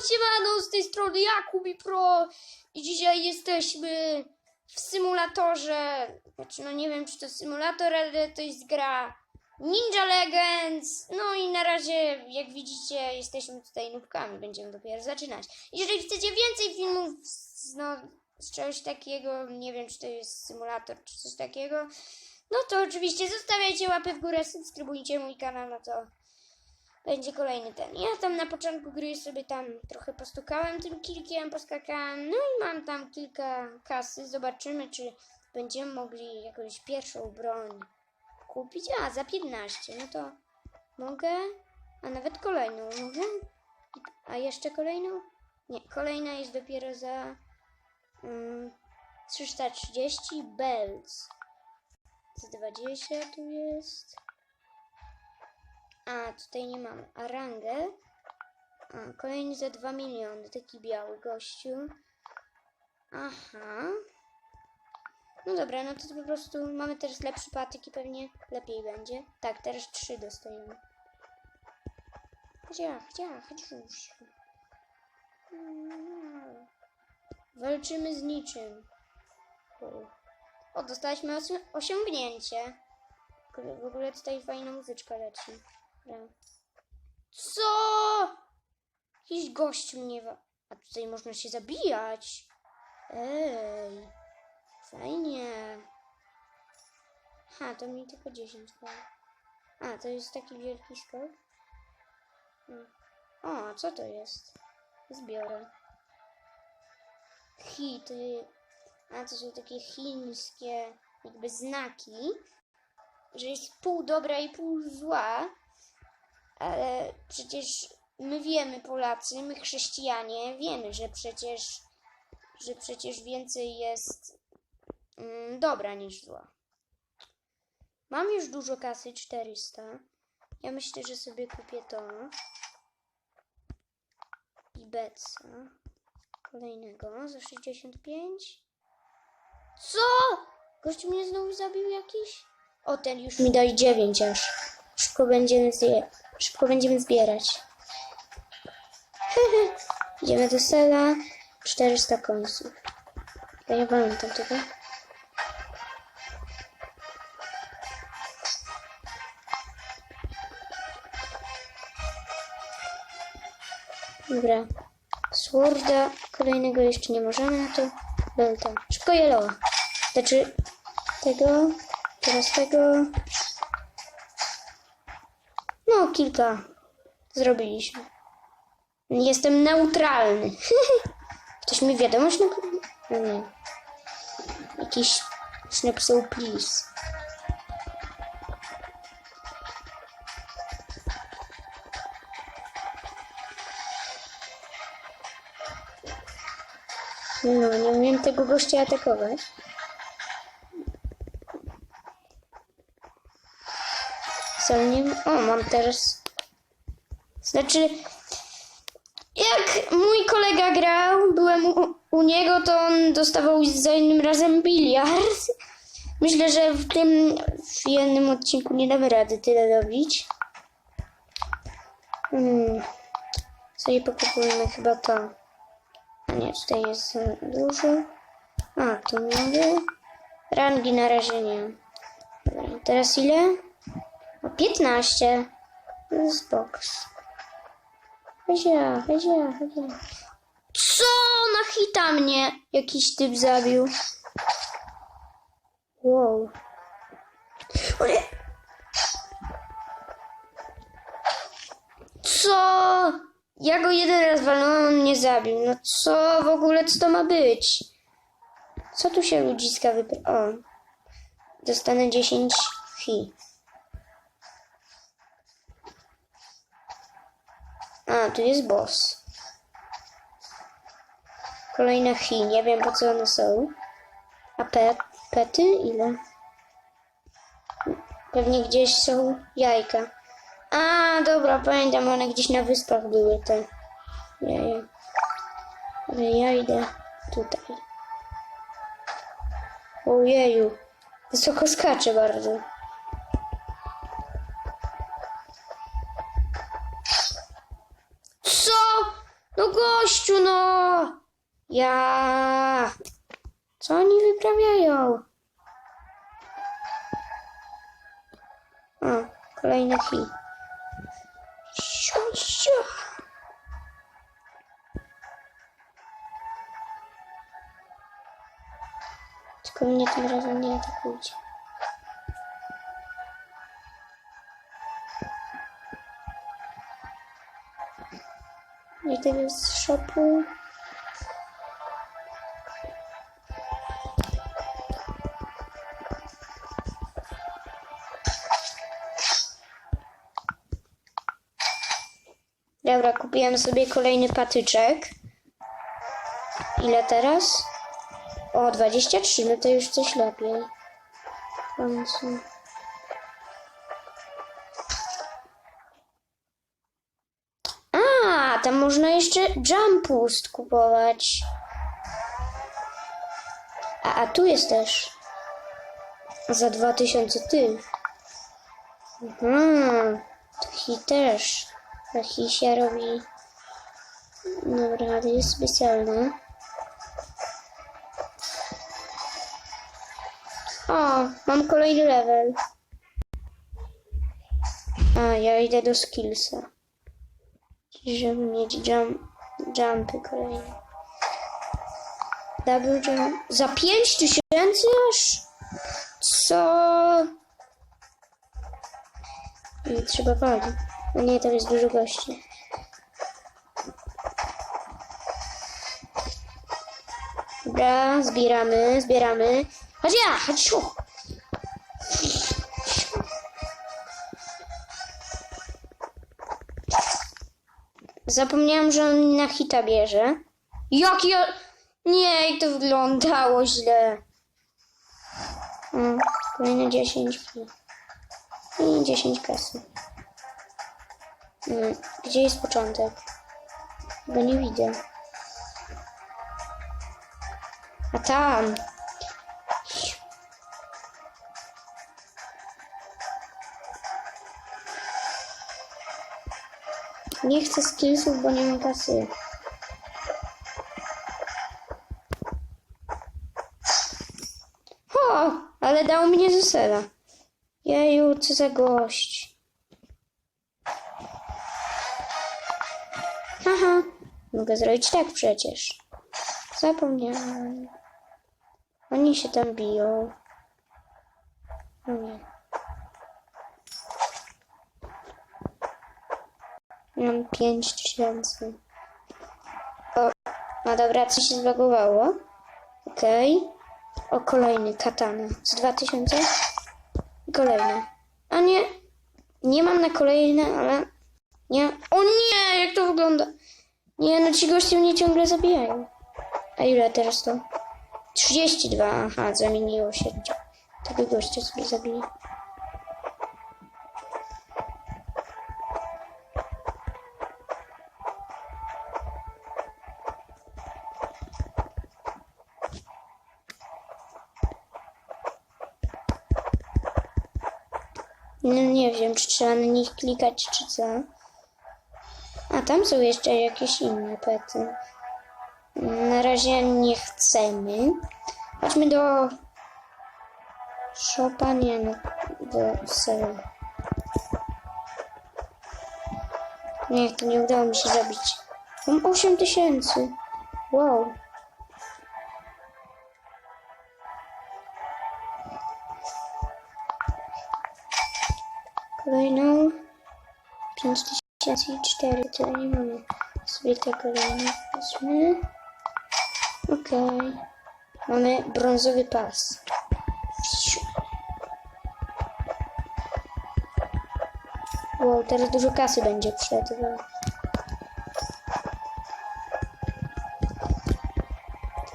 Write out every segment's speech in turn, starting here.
siemano, z tej strony Jakub i Pro i dzisiaj jesteśmy w symulatorze, znaczy no nie wiem czy to symulator, ale to jest gra Ninja Legends, no i na razie jak widzicie jesteśmy tutaj nubkami, będziemy dopiero zaczynać. Jeżeli chcecie więcej filmów no, z czegoś takiego, nie wiem czy to jest symulator czy coś takiego, no to oczywiście zostawiajcie łapy w górę, subskrybujcie mój kanał, no to będzie kolejny ten. Ja tam na początku gry sobie tam trochę postukałem tym kilkiem, poskakałem, no i mam tam kilka kasy. Zobaczymy, czy będziemy mogli jakąś pierwszą broń kupić. A, za 15, no to mogę, a nawet kolejną mogę. A jeszcze kolejną? Nie, kolejna jest dopiero za mm, 330 bells. Za 20 tu jest. A, tutaj nie mamy. A? A, kolejny za 2 miliony. Taki biały gościu. Aha. No dobra, no to, to po prostu mamy teraz lepszy patyk i pewnie lepiej będzie. Tak, teraz 3 dostajemy. Gdzie, gdzie, chodź już. Walczymy z niczym. O, dostaliśmy osi- osiągnięcie. W ogóle tutaj fajna muzyczka leci. Co? Jakiś gość mnie. A tutaj można się zabijać. Ej. Fajnie. Ha, to mi tylko 10 dało. A, to jest taki wielki skok. Hmm. O, co to jest? Zbiorę. Hity. A, to są takie chińskie jakby znaki, że jest pół dobra i pół zła. Ale przecież my wiemy, Polacy, my chrześcijanie, wiemy, że przecież, że przecież więcej jest mm, dobra niż zła. Mam już dużo kasy, 400. Ja myślę, że sobie kupię to. I beca. Kolejnego za 65. Co? Gość mnie znowu zabił jakiś? O, ten już mi daj 9 aż. Szybko będziemy, zje- szybko będziemy zbierać. Idziemy do sela. 400 końców. Ja nie pamiętam tego. Dobra. Sworda. Kolejnego jeszcze nie możemy to. Belta. Szybko jeloła. Znaczy tego. Teraz tego. No, kilka zrobiliśmy. Jestem neutralny. Ktoś mi wiadomość napisał? No nie. Jakiś napisał please. No, nie umiem tego gościa atakować. O, mam teraz... Znaczy, jak mój kolega grał, byłem u, u niego, to on dostawał za innym razem biliard. Myślę, że w tym w jednym odcinku nie damy rady tyle robić. Hmm. Sobie pokupujemy chyba to. A nie, tutaj jest dużo. A, tu mogę. Rangi na razie nie. Dobra, teraz ile? O, 15. To jest box. Hezia, hezia, hezia. Co? Na hita mnie jakiś typ zabił. Wow. O nie. Co? Ja go jeden raz walnąłem, on mnie zabił. No co w ogóle, co to ma być? Co tu się ludziska wypra... O. Dostanę 10 hi. A, tu jest boss. Kolejne chi, nie wiem po co one są. A pet, pety? Ile? Pewnie gdzieś są jajka. A, dobra, pamiętam, one gdzieś na wyspach były te jaja. Ale ja idę tutaj. Ojeju, wysoko skacze bardzo. Ja... Co oni wyprawiają? O, kolejny kij. Tylko mnie tym razem nie atakujcie. Nie tego z shopu. Kupiłem sobie kolejny patyczek. Ile teraz? O, 23, no to już coś lepiej. A, tam można jeszcze jump kupować. A, a tu jest też. Za 2000 ty. Mhm. Taki też. Taki się robi. Dobra, to jest specjalne. O, mam kolejny level. A, ja idę do skillsa. Żeby mieć jump, jumpy kolejne. Double jump. Za 5000 aż? Co? Nie trzeba walić. No nie, tam jest dużo gości. Dobra, zbieramy, zbieramy. Chodź ja, chodź siu. Zapomniałam, że on na hita bierze. Jaki... o- Nie, to wyglądało źle. Mm, kolejne 10 i 10 kasy. Mm, Gdzie jest początek? Bo nie widzę. A tam. Nie chcę skillsów, bo nie mam kasy. O, ale dał mnie ze sera. Jeju, co za gość. Haha, mogę zrobić tak przecież. Zapomniałam. Oni się tam biją. O nie. Mam pięć tysięcy. O, no dobra, coś się zbagowało. Okej. O, kolejny katana. Z dwa tysiące. Kolejny. A nie. Nie mam na kolejne, ale... Nie. O nie, jak to wygląda. Nie, no ci goście mnie ciągle zabijają. A ile teraz to? 32. Aha, zamieniło się. Tego gościa sobie zabiję. No nie wiem, czy trzeba na nich klikać, czy co. Tam są jeszcze jakieś inne pety. Na razie nie chcemy. Chodźmy do shopa, nie no, do. Nie, to nie udało mi się zabić. Mam 8 tysięcy. Wow. Kolejną 5004, to nie mamy. Sobie te kolejne weźmy. Okej. Mamy brązowy pas. Wow, teraz dużo kasy będzie przelatywało.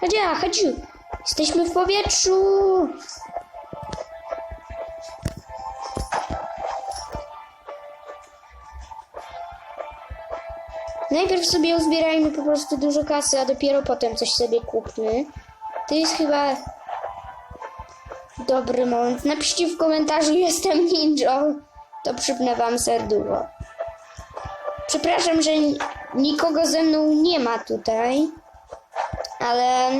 Chodź, chodź. Jesteśmy w powietrzu. Najpierw sobie uzbierajmy po prostu dużo kasy, a dopiero potem coś sobie kupmy. To jest chyba dobry moment. Napiszcie w komentarzu, jestem ninją. To przypnę wam serducho. Przepraszam, że nikogo ze mną nie ma tutaj, ale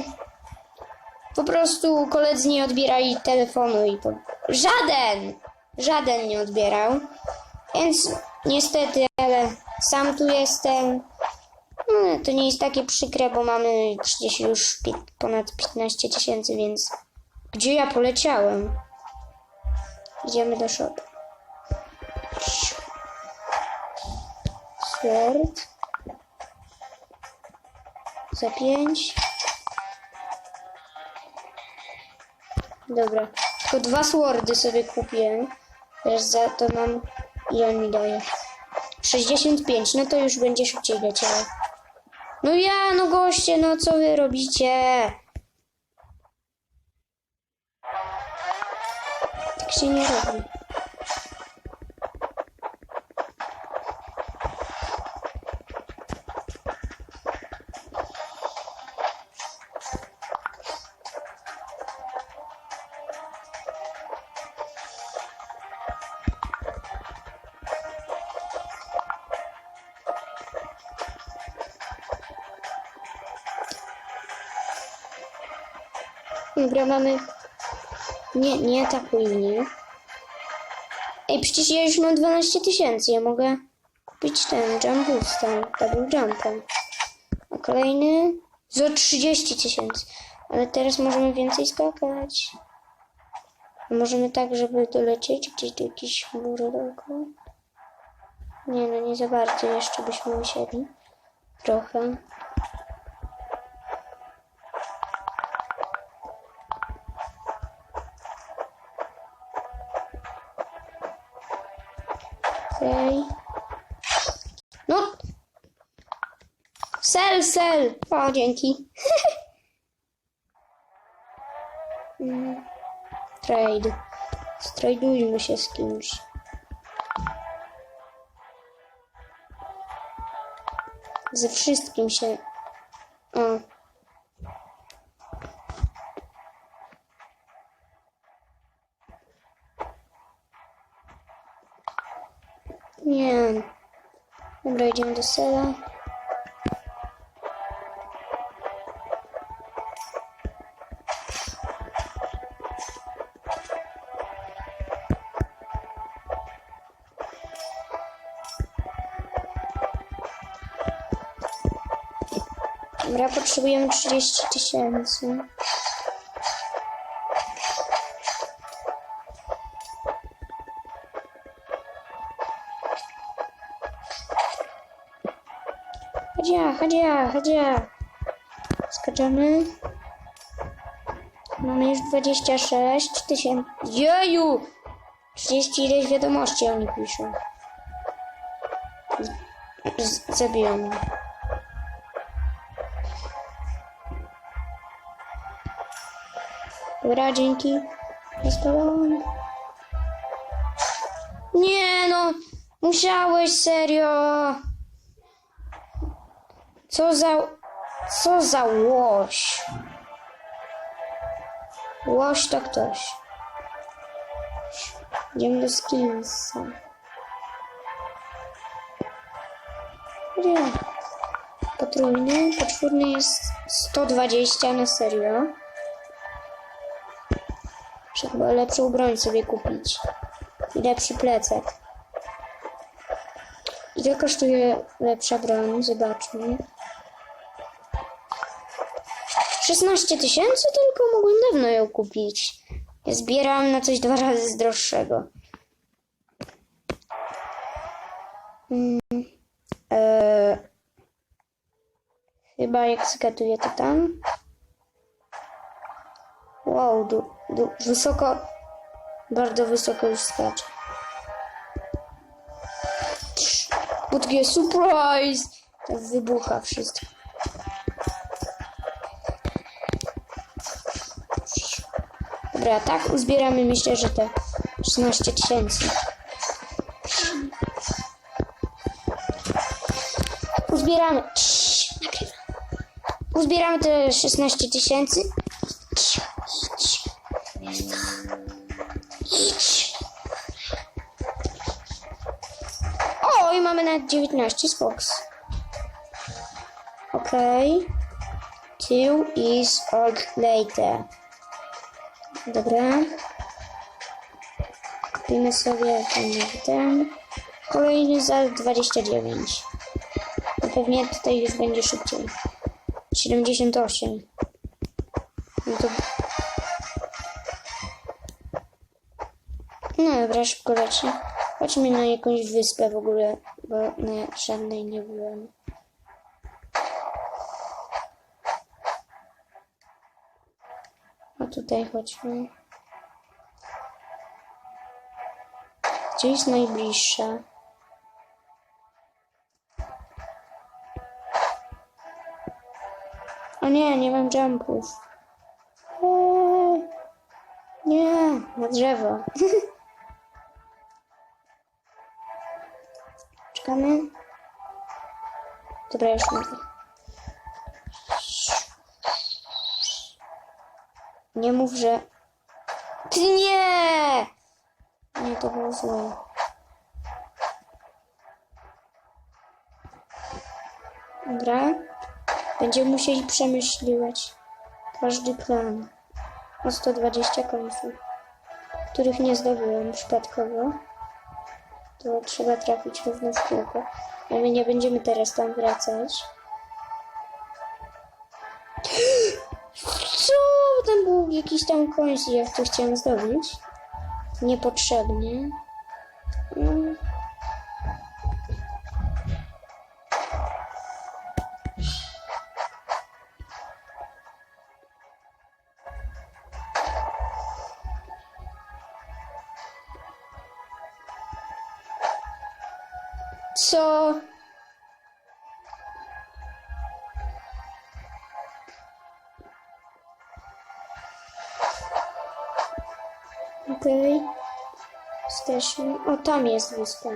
po prostu koledzy nie odbierali telefonu i po... żaden, żaden nie odbierał, więc niestety, ale sam tu jestem. No, to nie jest takie przykre, bo mamy przecież już pi- ponad 15 tysięcy, więc gdzie ja poleciałem? Idziemy do shopu. Sword. Za pięć. Dobra. Tylko dwa swordy sobie kupiłem. Teraz za to mam... Ile on mi daje? 65. No to już będzie szybciej leciało. No ja, no goście, no co wy robicie? Tak się nie robi. Dobra, mamy... Nie, nie atakuj mnie. Ej, przecież ja już mam 12 tysięcy, ja mogę kupić ten jump boosta, double jumpa. A kolejny za 30 tysięcy. Ale teraz możemy więcej skakać. Możemy tak, żeby dolecieć gdzieś do jakiejś góry dookoła. Nie no, nie za bardzo jeszcze byśmy musieli. Trochę. Sel! O, dzięki. Trade. Strajdujmy się z kimś. Ze wszystkim się... O. Nie. Dobra, idziemy do sela. Potrzebujemy 30 tysięcy. Chodzia, chodzia, chodzia. Skaczemy. Mamy już 26 tysięcy. Jeju! 30 ileś wiadomości oni piszą. Z- Zabiją mnie. Dobra, dzięki. Rozpalony. Nie no, musiałeś serio. Co za... Co za łoś? Łoś to ktoś. Idziemy do skinsa. Gdzie? Potrójny, jest 120 na serio. Chyba lepszą broń sobie kupić. I lepszy plecak. Ile kosztuje lepsza broń? Zobaczmy. 16 tysięcy tylko mogłem dawno ją kupić. Ja zbieram na coś dwa razy droższego. Mm, e, chyba jak skatuję to tam. Du, du, wysoko, bardzo wysoko już skacze. Budgie surprise! Tak wybucha wszystko. Dobra, tak uzbieramy myślę, że te 16 tysięcy. Uzbieramy. Uzbieramy te 16 tysięcy. 19 spoks. Okej. Two is old later. Dobra. Kupimy sobie ten, ten. Kolejny za 29. No pewnie tutaj już będzie szybciej. 78. No to... No dobra, szybko leci. Chodźmy na jakąś wyspę w ogóle, bo na żadnej nie byłem. A tutaj chodźmy. Gdzie jest najbliższa? O nie, nie mam jumpów. Eee, nie, na drzewo. Czekamy. Dobra, już mówię. Nie mów, że... Ty nie! Nie, to było złe. Dobra. Będziemy musieli przemyśliwać każdy plan. O 120 końców, których nie zdobyłem przypadkowo. To trzeba trafić równo w kółko. Ale my nie będziemy teraz tam wracać. Co? Tam był jakiś tam koń, ja to chciałem zdobyć. Niepotrzebnie. Co? Okej. Jesteśmy. O, tam jest wyspa.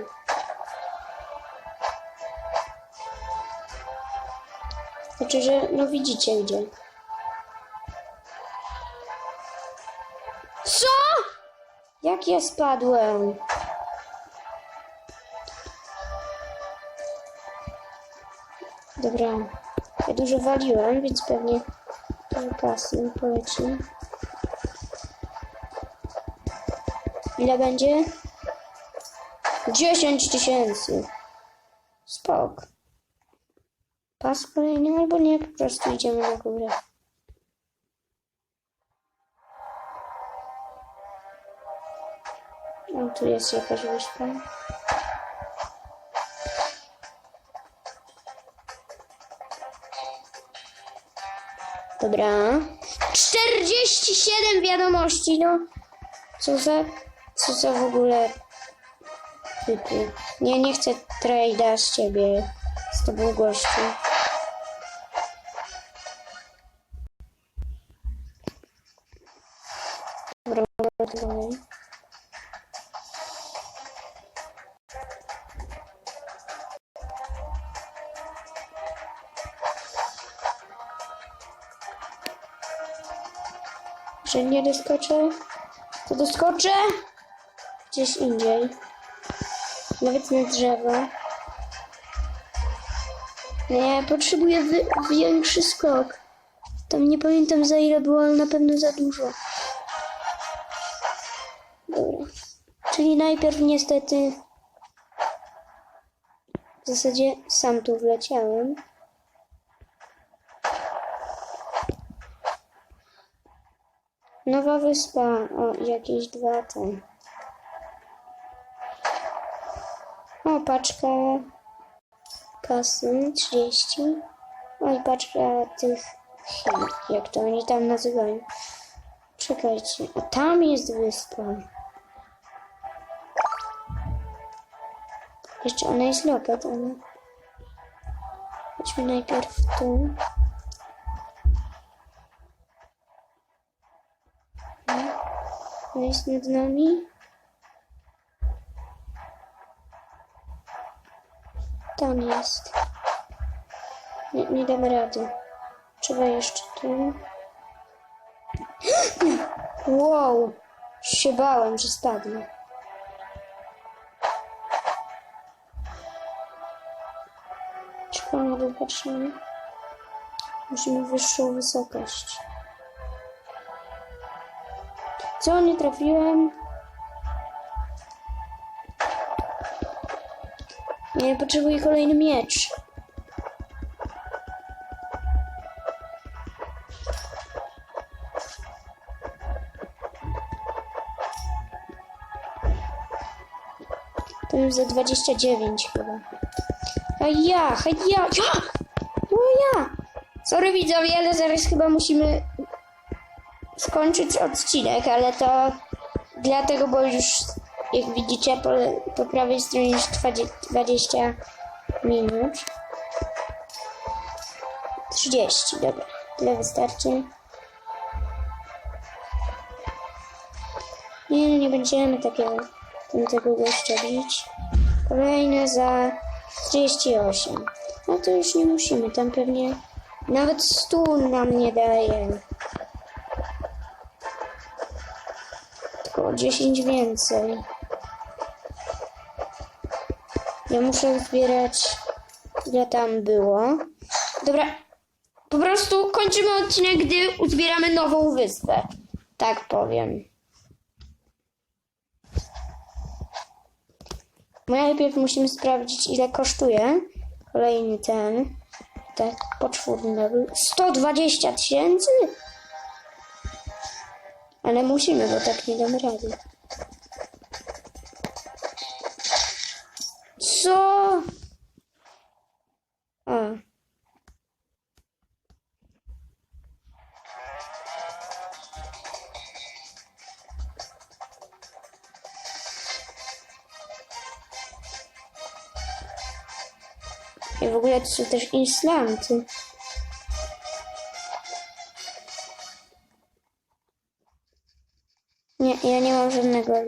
Znaczy, że no widzicie gdzie. Co? Jak ja spadłem? Dobra. Ja dużo waliłem, więc pewnie dużo kasy poleci. Ile będzie? 10 tysięcy. Spok. Pas kolejny albo nie, po prostu idziemy na górę. O, tu jest jakaś wyspa. Dobra. 47 wiadomości, no. Co za... Co za w ogóle... Typy. Nie, nie chcę trade'a z ciebie. Z tobą gościu. Dobra, mogę dalej. Że nie doskoczę, to doskoczę gdzieś indziej. Nawet na drzewo. Nie, potrzebuję wy- większy skok. Tam nie pamiętam za ile było, ale na pewno za dużo. Czyli najpierw niestety w zasadzie sam tu wleciałem. Nowa wyspa. O, jakieś dwa te. O, paczka kasy 30. O, i paczka tych Chin, jak to oni tam nazywają. Czekajcie, a tam jest wyspa. Jeszcze ona jest lokat, ale... Chodźmy najpierw tu. Jest nad nami. Tam jest. Nie, nie damy rady. Trzeba jeszcze tu. Wow! Się bałem, że spadnę. Czekam na dół, patrzymy. Musimy wyższą wysokość. Co, nie trafiłem? Nie, potrzebuję kolejny miecz. To już za 29 chyba. A ja, a ja, ja! No ja! Sorry widzowie, ale zaraz chyba musimy skończyć odcinek, ale to dlatego, bo już jak widzicie po, po prawej stronie już 20, 20 minut. 30, dobra. Tyle wystarczy. Nie, no nie będziemy takiego tamtego gościa bić. Kolejne za 38. No to już nie musimy, tam pewnie nawet 100 nam nie daje. O 10 więcej. Ja muszę zbierać ile tam było. Dobra, po prostu kończymy odcinek, gdy uzbieramy nową wyspę. Tak powiem. Najpierw musimy sprawdzić, ile kosztuje kolejny ten. Tak, poczwórny level. 120 tysięcy? Ale musimy, bo tak nie damy rady. Co? A. I w ogóle to są też Islandy.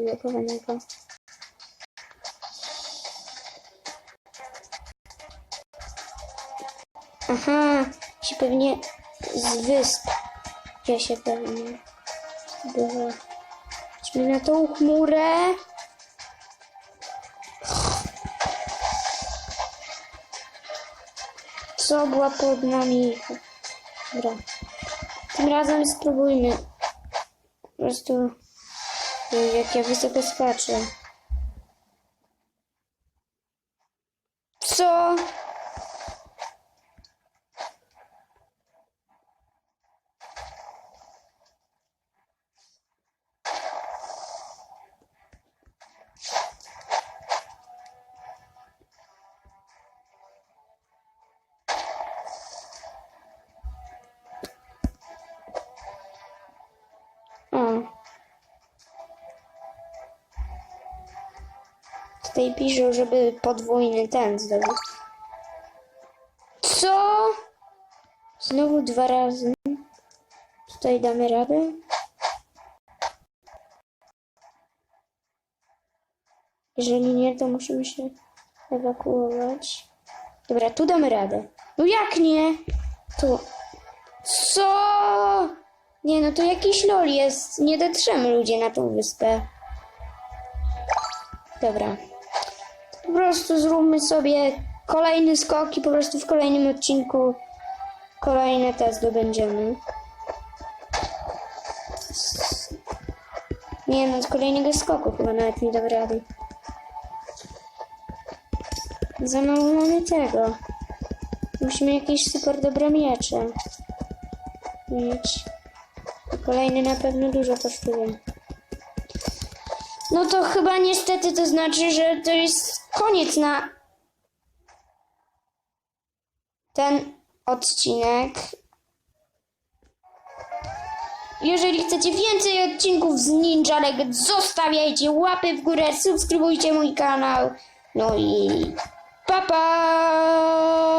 Żadnego odblokowanego. Aha, się pewnie z wysp. Ja się pewnie było. Idźmy na tą chmurę. Co była pod nami? Dobra. Tym razem spróbujmy. Po prostu. Ej, Jak ja wysoko Tutaj piszą, żeby podwójny ten zdobyć. Co? Znowu dwa razy. Tutaj damy radę? Jeżeli nie, to musimy się ewakuować. Dobra, tu damy radę. No jak nie? Tu. Co? Nie, no to jakiś lol jest. Nie dotrzemy ludzie na tą wyspę. Dobra. Po prostu zróbmy sobie kolejny skok i po prostu w kolejnym odcinku kolejne te zdobędziemy. Nie no, z kolejnego skoku chyba nawet nie dam rady. Za mało mamy tego. Musimy jakieś super dobre miecze mieć. Kolejny na pewno dużo kosztuje. No to chyba niestety to znaczy, że to jest koniec na ten odcinek. Jeżeli chcecie więcej odcinków z Ninja Legend, zostawiajcie łapy w górę, subskrybujcie mój kanał. No i pa pa!